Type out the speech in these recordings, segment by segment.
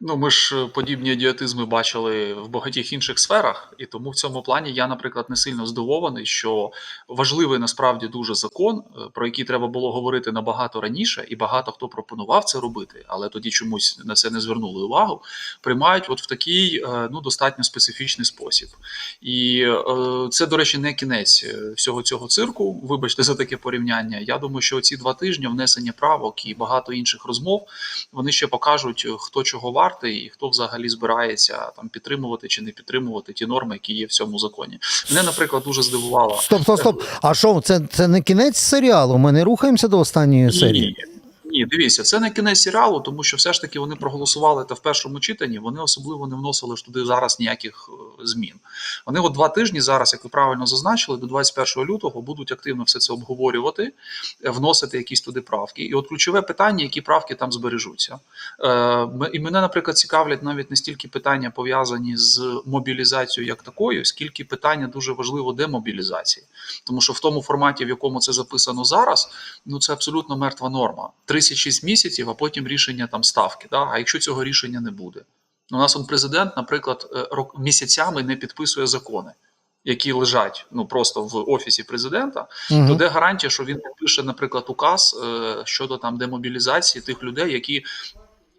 Ну, ми ж е, подібні ідіотизми бачили в багатьох інших сферах, і тому в цьому плані я, наприклад, не сильно здивований, що важливий насправді дуже закон, е, про який треба було говорити набагато раніше, і багато хто пропонував це робити, але тоді чомусь на це не звернули увагу. Приймають от в такий е, ну достатньо специфічний спосіб. І це, до речі, не кінець всього цього цирку. Вибачте за таке порівняння. Я думаю, що ці два тижні внесення правок і багато інших розмов вони ще покажуть, хто чого вартий і хто взагалі збирається там підтримувати чи не підтримувати ті норми, які є в цьому законі. Мене, наприклад, дуже здивувало. Стоп, стоп, стоп. А що, це, це не кінець серіалу? Ми не рухаємося до останньої серії. Ні, ні, дивіться, це не кінець серіалу, тому що все ж таки вони проголосували та в першому читанні. Вони особливо не вносили ж туди зараз ніяких е, змін. Вони от два тижні зараз, як ви правильно зазначили, до 21 лютого будуть активно все це обговорювати, е, вносити якісь туди правки. І от ключове питання, які правки там збережуться. Е, і мене, наприклад, цікавлять навіть не стільки питання пов'язані з мобілізацією як такою, скільки питання дуже важливо демобілізації. Тому що в тому форматі, в якому це записано зараз, ну це абсолютно мертва норма. 36 місяців, а потім рішення там ставки. Да? А якщо цього рішення не буде? У нас он президент, наприклад, е, рок- місяцями не підписує закони, які лежать ну просто в офісі президента. Мгм. То де гарантія, що він підпише, наприклад, указ е, щодо там демобілізації тих людей, які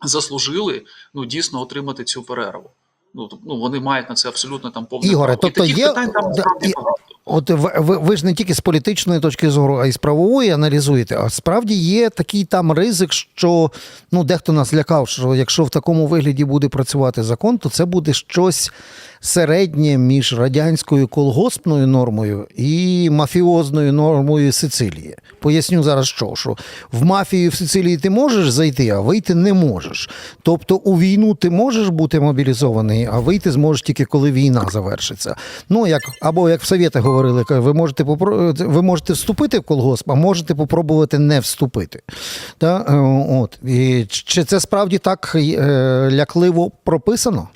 заслужили ну дійсно отримати цю перерву. Ну, ну вони мають на це абсолютно там повне Ігоре, право. тобто і таких є- питань там да, насправді багато. От ви, ви, ж не тільки з політичної точки зору, а й з правової аналізуєте. А справді є такий там ризик, що ну дехто нас лякав, що якщо в такому вигляді буде працювати закон, то це буде щось середнє між радянською колгоспною нормою і мафіозною нормою Сицилії. Поясню зараз, що, що в мафію в Сицилії ти можеш зайти, а вийти не можеш. Тобто у війну ти можеш бути мобілізований, а вийти зможеш тільки коли війна завершиться. Ну як або як в Совєтах говорили, ви можете попро- ви можете вступити в колгосп, а можете попробувати не вступити. Та, е, от. І чи це справді так е, лякливо прописано?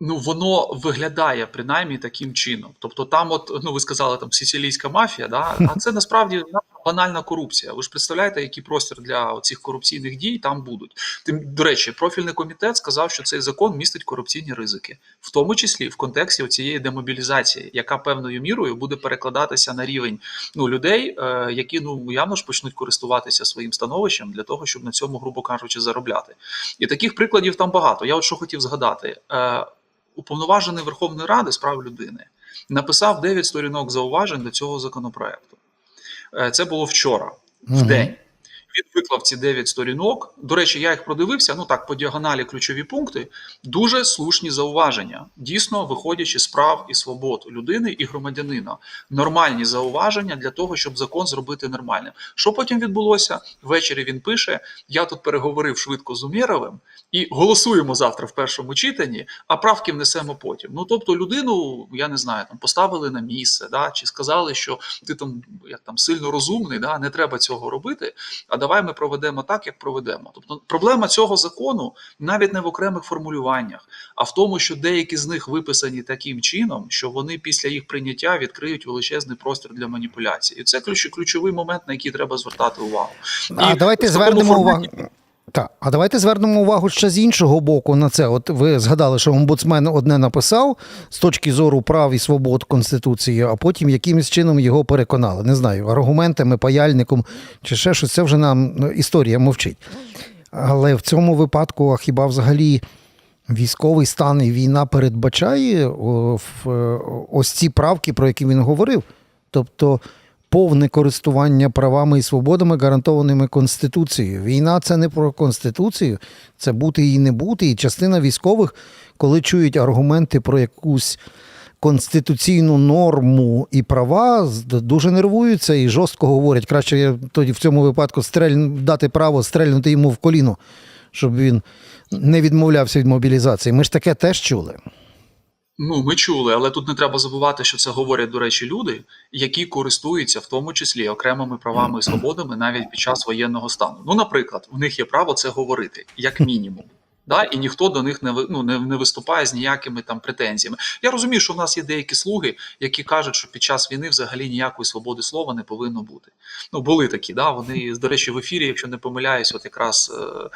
Ну, воно виглядає принаймні таким чином. Тобто, там, от ну ви сказали, там сицилійська мафія, да? а це насправді банальна корупція. Ви ж представляєте, який простір для цих корупційних дій там будуть. Тим до речі, профільний комітет сказав, що цей закон містить корупційні ризики, в тому числі в контексті цієї демобілізації, яка певною мірою буде перекладатися на рівень ну людей, е, які ну явно ж почнуть користуватися своїм становищем для того, щоб на цьому, грубо кажучи, заробляти. І таких прикладів там багато. Я от що хотів згадати. Е, уповноважений Верховної Ради з прав людини написав 9 сторінок зауважень до цього законопроекту. Е, Це було вчора, в день. Він виклав ці 9 сторінок. До речі, я їх продивився. Ну так, по діагоналі ключові пункти. Дуже слушні зауваження, дійсно виходячи з прав і свобод людини і громадянина. Нормальні зауваження для того, щоб закон зробити нормальним. Що потім відбулося? Ввечері він пише: Я тут переговорив швидко з Умєровим і голосуємо завтра в першому читанні, а правки внесемо потім. Ну тобто, людину, я не знаю, там поставили на місце, да, чи сказали, що ти там як там сильно розумний, да, не треба цього робити. А давай ми проведемо так, як проведемо. Тобто, проблема цього закону навіть не в окремих формулюваннях, а в тому, що деякі з них виписані таким чином, що вони після їх прийняття відкриють величезний простір для маніпуляцій. І це ключ, ключовий момент, на який треба звертати увагу. А І давайте звернемо форматі- увагу. Так, а давайте звернемо увагу ще з іншого боку на це. От ви згадали, що омбудсмен одне написав з точки зору прав і свобод Конституції, а потім якимось чином його переконали. Не знаю, аргументами, паяльником чи ще щось. Це вже нам ну, історія мовчить. Але в цьому випадку, а хіба взагалі військовий стан і війна передбачає е, ось ці правки, про які він говорив? Тобто повне користування правами і свободами, гарантованими Конституцією. Війна це не про Конституцію, це бути і не бути. І частина військових, коли чують аргументи про якусь конституційну норму і права, дуже нервуються і жорстко говорять. Краще я тоді в цьому випадку стрель... дати право стрельнути йому в коліно, щоб він не відмовлявся від мобілізації. Ми ж таке теж чули. Ну, ми чули, але тут не треба забувати, що це говорять, до речі, люди, які користуються в тому числі окремими правами і свободами навіть під час воєнного стану. Ну, наприклад, у них є право це говорити, як мінімум. Да, і ніхто до них не ну, не, не виступає з ніякими там претензіями. Я розумію, що в нас є деякі слуги, які кажуть, що під час війни взагалі ніякої свободи слова не повинно бути. Ну були такі, да. Вони до речі, в ефірі, якщо не помиляюсь, от якраз е,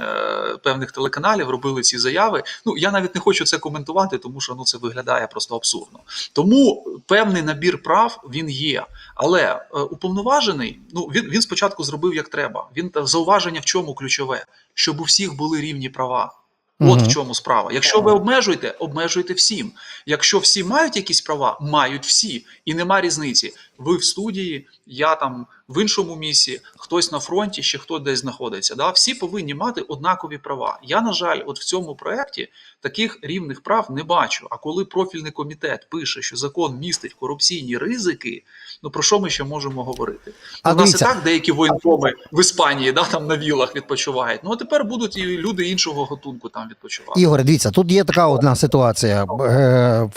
е, певних телеканалів робили ці заяви. Ну я навіть не хочу це коментувати, тому що ну це виглядає просто абсурдно. Тому певний набір прав він є. Але е, уповноважений, ну він, він спочатку зробив як треба. Він та зауваження в чому ключове, щоб у всіх були рівні права. От в чому справа. Якщо ви обмежуєте, обмежуйте всім. Якщо всі мають якісь права, мають всі, і нема різниці. Ви в студії, я там в іншому місці, хтось на фронті, ще хтось десь знаходиться. Да? Всі повинні мати однакові права. Я, на жаль, от в цьому проєкті таких рівних прав не бачу. А коли профільний комітет пише, що закон містить корупційні ризики, ну про що ми ще можемо говорити? А У нас дивіться. і так деякі воєнкоми в Іспанії да, там на вілах відпочивають. Ну а тепер будуть і люди іншого готунку там відпочивати. Ігор, дивіться, тут є така одна ситуація. Е,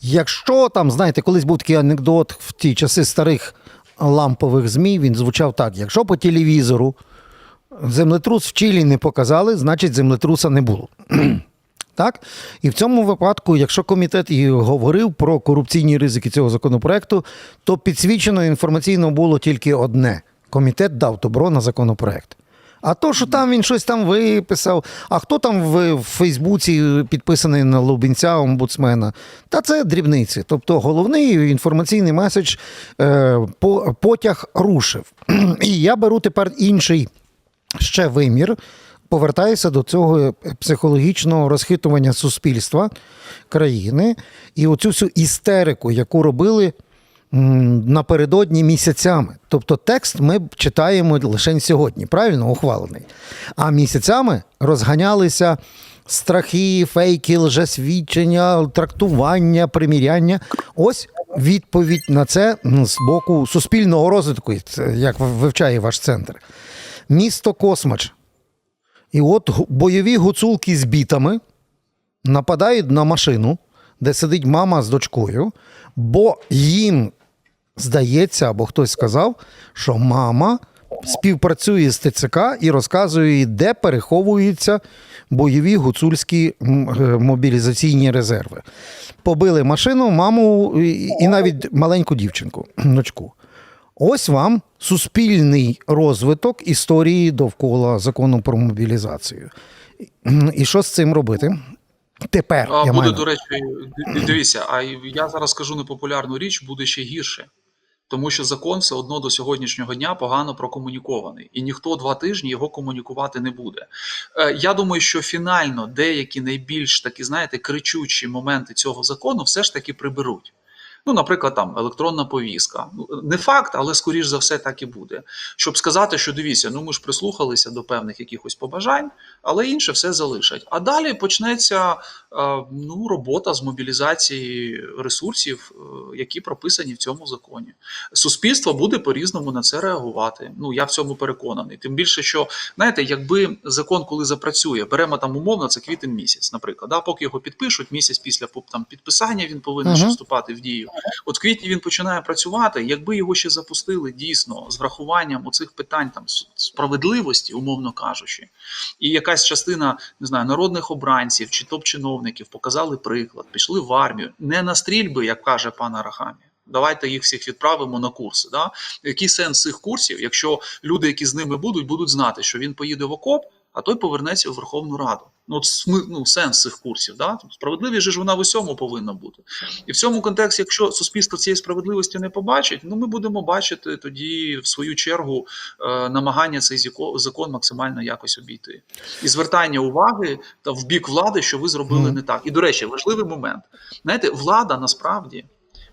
Якщо там, знаєте, колись був такий анекдот в ті часи старих лампових ЗМІ, він звучав так: якщо по телевізору землетрус в Чилі не показали, значить землетруса не було. Так? І в цьому випадку, якщо комітет і говорив про корупційні ризики цього законопроекту, то підсвічено інформаційно було тільки одне: комітет дав добро на законопроект. А то, що там він щось там виписав, а хто там в, Фейсбуці підписаний на Лубінця омбудсмена, та це дрібниці. Тобто головний інформаційний меседж е, по, потяг рушив. І я беру тепер інший ще вимір. Повертаюся до цього психологічного розхитування суспільства країни і оцю всю істерику, яку робили напередодні місяцями. Тобто текст ми читаємо лише сьогодні, правильно ухвалений. А місяцями розганялися страхи, фейки, лжесвідчення, трактування, приміряння. Ось відповідь на це з боку суспільного розвитку, як вивчає ваш центр. Місто Космач. І от бойові гуцулки з бітами нападають на машину, де сидить мама з дочкою, бо їм здається, або хтось сказав, що мама співпрацює з ТЦК і розказує, де переховуються бойові гуцульські е, мобілізаційні резерви. Побили машину, маму і навіть маленьку дівчинку, дочку. Ось вам суспільний розвиток історії довкола закону про мобілізацію. І що з цим робити? Тепер А я буде, маю. до речі, дивіться, а я зараз скажу непопулярну річ, буде ще гірше. Тому що закон все одно до сьогоднішнього дня погано прокомунікований, і ніхто два тижні його комунікувати не буде. Е, Я думаю, що фінально деякі найбільш такі, знаєте, кричучі моменти цього закону все ж таки приберуть. Ну, наприклад, там електронна повістка. Ну, не факт, але скоріш за все так і буде. Щоб сказати, що дивіться, ну ми ж прислухалися до певних якихось побажань, але інше все залишать. А далі почнеться е, ну, робота з мобілізації ресурсів, е, які прописані в цьому законі. Суспільство буде по-різному на це реагувати. Ну я в цьому переконаний. Тим більше, що знаєте, якби закон, коли запрацює, беремо там умовно, це квітень місяць, наприклад, да, поки його підпишуть, місяць після там підписання він повинен Мгм. ще вступати в дію. От квітні він починає працювати. Якби його ще запустили дійсно з врахуванням оцих питань там справедливості, умовно кажучи, і якась частина не знаю народних обранців чи топ-чиновників показали приклад, пішли в армію, не на стрільби, як каже пан Арахамі. Давайте їх всіх відправимо на курси. Да? Який сенс цих курсів, якщо люди, які з ними будуть, будуть знати, що він поїде в окоп, а той повернеться в Верховну Раду. Ну, от сми- ну, сенс цих курсів. Да? Справедливість же ж вона в усьому повинна бути. І в цьому контексті, якщо суспільство цієї справедливості не побачить, ну ми будемо бачити тоді в свою чергу е, намагання цей закон максимально якось обійти. І звертання уваги та в бік влади, що ви зробили не так. І до речі, важливий момент. Знаєте, влада насправді.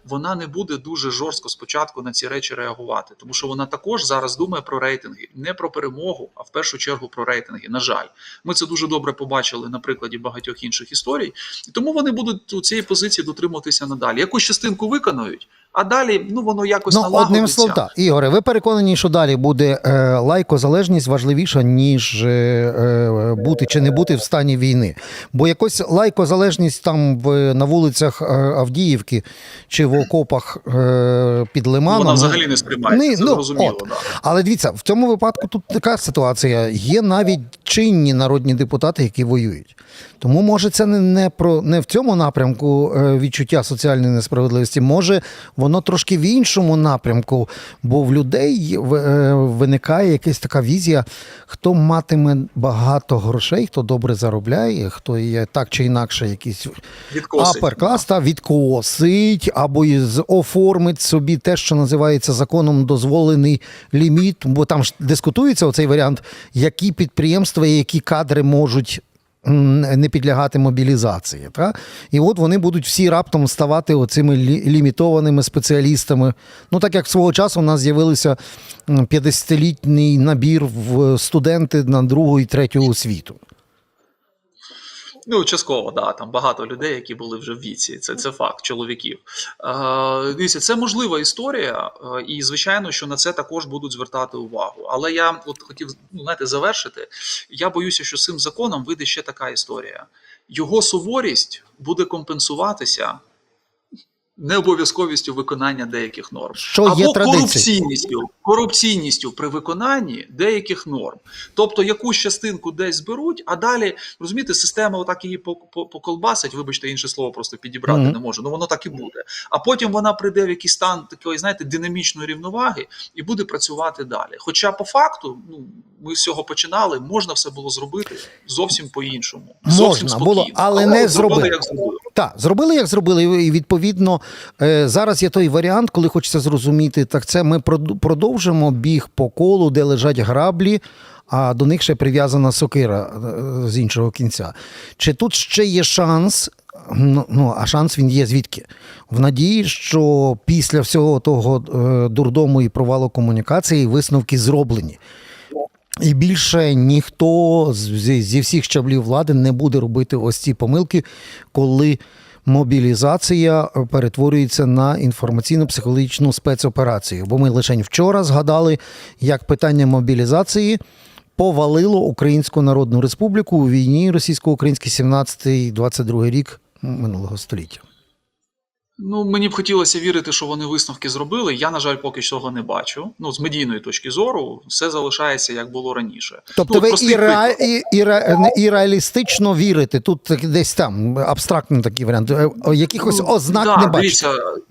Вона не буде дуже жорстко спочатку на ці речі реагувати, тому що вона також зараз думає про рейтинги, не про перемогу, а в першу чергу про рейтинги. На жаль, ми це дуже добре побачили на прикладі багатьох інших історій, і тому вони будуть у цієї позиції дотримуватися надалі. Якусь частинку виконають, А далі ну воно якось Ну, налагодиться. одним словом, так. Ігоре, ви переконані, що далі буде е, лайкозалежність важливіша, ніж е, е, бути чи не бути в стані війни. Бо якось лайкозалежність там в, на вулицях е, Авдіївки чи в окопах е, під Лиманом. Вона ну, взагалі не сприймається, це ну, зрозуміло. от. Да. Але дивіться, в цьому випадку тут така ситуація. Є навіть чинні народні депутати, які воюють. Тому може це не, не про не в цьому напрямку е, відчуття соціальної несправедливості. Може, воно трошки в іншому напрямку, бо в людей е, виникає якась така візія, хто матиме багато грошей, хто добре заробляє, хто є так чи інакше якийсь Відкосить. Апер клас та відкосить або оформить собі те, що називається законом дозволений ліміт, бо там ж дискутується оцей варіант, які підприємства і які кадри можуть. Не підлягати мобілізації, та? і от вони будуть всі раптом ставати оцими лі- лімітованими спеціалістами. Ну так як свого часу у нас з'явилися м, 50-літній набір в студенти на другу і третю освіту. Ну, частково, да, там багато людей, які були вже в віці. Це, це факт, чоловіків. Е, дивіться, це можлива історія, е, і звичайно, що на це також будуть звертати увагу. Але я от хотів ну, знаєте, завершити. Я боюся, що цим законом вийде ще така історія. Його суворість буде компенсуватися необов'язковістю виконання деяких норм. Що Або є корупційністю, корупційністю при виконанні деяких норм. Тобто якусь частинку десь зберуть, а далі розумієте, система отак її по- по- поколбасить. Вибачте, інше слово просто підібрати Мгм. не можу. Ну воно так і буде. А потім вона прийде в якийсь стан такої, знаєте, динамічної рівноваги і буде працювати далі. Хоча по факту, ну ми з цього починали, можна все було зробити зовсім по-іншому. Зовсім Можна спокійно. було, але не от зробили, зробили. як зробили. Так, зробили, як зробили, і відповідно е, зараз є той варіант, коли хочеться зрозуміти, так це ми продовжимо біг по колу, де лежать граблі, а до них ще прив'язана сокира е, з іншого кінця. Чи тут ще є шанс? Ну, ну, а шанс він є звідки? В надії, що після всього того е, дурдому і провалу комунікації висновки зроблені. І більше ніхто зі, всіх щаблів влади не буде робити ось ці помилки, коли мобілізація перетворюється на інформаційно-психологічну спецоперацію. Бо ми лише вчора згадали, як питання мобілізації повалило Українську Народну Республіку у війні російсько-українській 17-22 рік минулого століття. Ну, мені б хотілося вірити, що вони висновки зробили. Я, на жаль, поки що цього не бачу. Ну, з медійної точки зору, все залишається як було раніше. Тобто ну, ви і, ре, і, і, ре- і реалістично вірите, тут десь там абстрактний такий варіант, е, якихось Ну, ознак да, не бачите. Дивіться,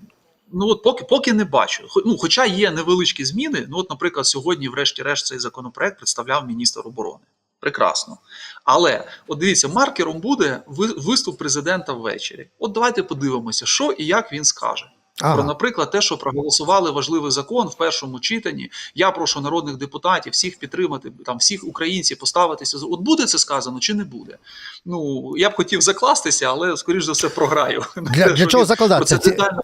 ну от поки, поки не бачу. Ну, хоча є невеличкі зміни. Ну, от, наприклад, сьогодні, врешті-решт, цей законопроект представляв міністр оборони. Прекрасно. Але от дивіться, маркером буде виступ президента ввечері. От давайте подивимося, що і як він скаже. Ага. Про, наприклад, те, що проголосували важливий закон в першому читанні. Я прошу народних депутатів всіх підтримати, там всіх українців поставитися. От буде це сказано чи не буде? Ну я б хотів закластися, але скоріш за все програю. Для, для чого закладати? Це детально.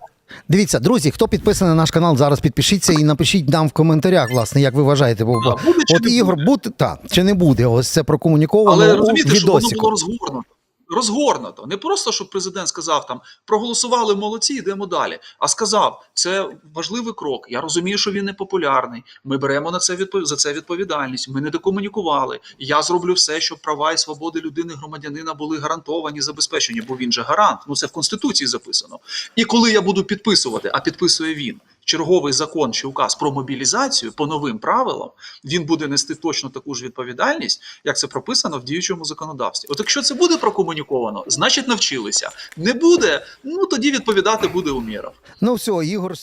Дивіться, друзі, хто підписаний на наш канал, зараз підпишіться і напишіть нам в коментарях, власне, як ви вважаєте. Бо, А, буде от Ігор, буде? так, чи не буде? Ось це прокомуніковано Але у розумієте, щоб воно було розгорнуто. Розгорнуто. Не просто, щоб президент сказав там проголосували молодці, йдемо далі. А сказав, це важливий крок. Я розумію, що він не популярний. Ми беремо на це відпов... за це відповідальність. Ми не докомунікували. Я зроблю все, щоб права і свободи людини, громадянина були гарантовані, забезпечені, бо він же гарант. Ну це в конституції записано. І коли я буду підписувати, а підписує він. Черговий закон чи указ про мобілізацію по новим правилам він буде нести точно таку ж відповідальність, як це прописано в діючому законодавстві. От якщо це буде прокомуніковано, значить навчилися. Не буде, ну тоді відповідати буде у мірах. Ну все, Ігор.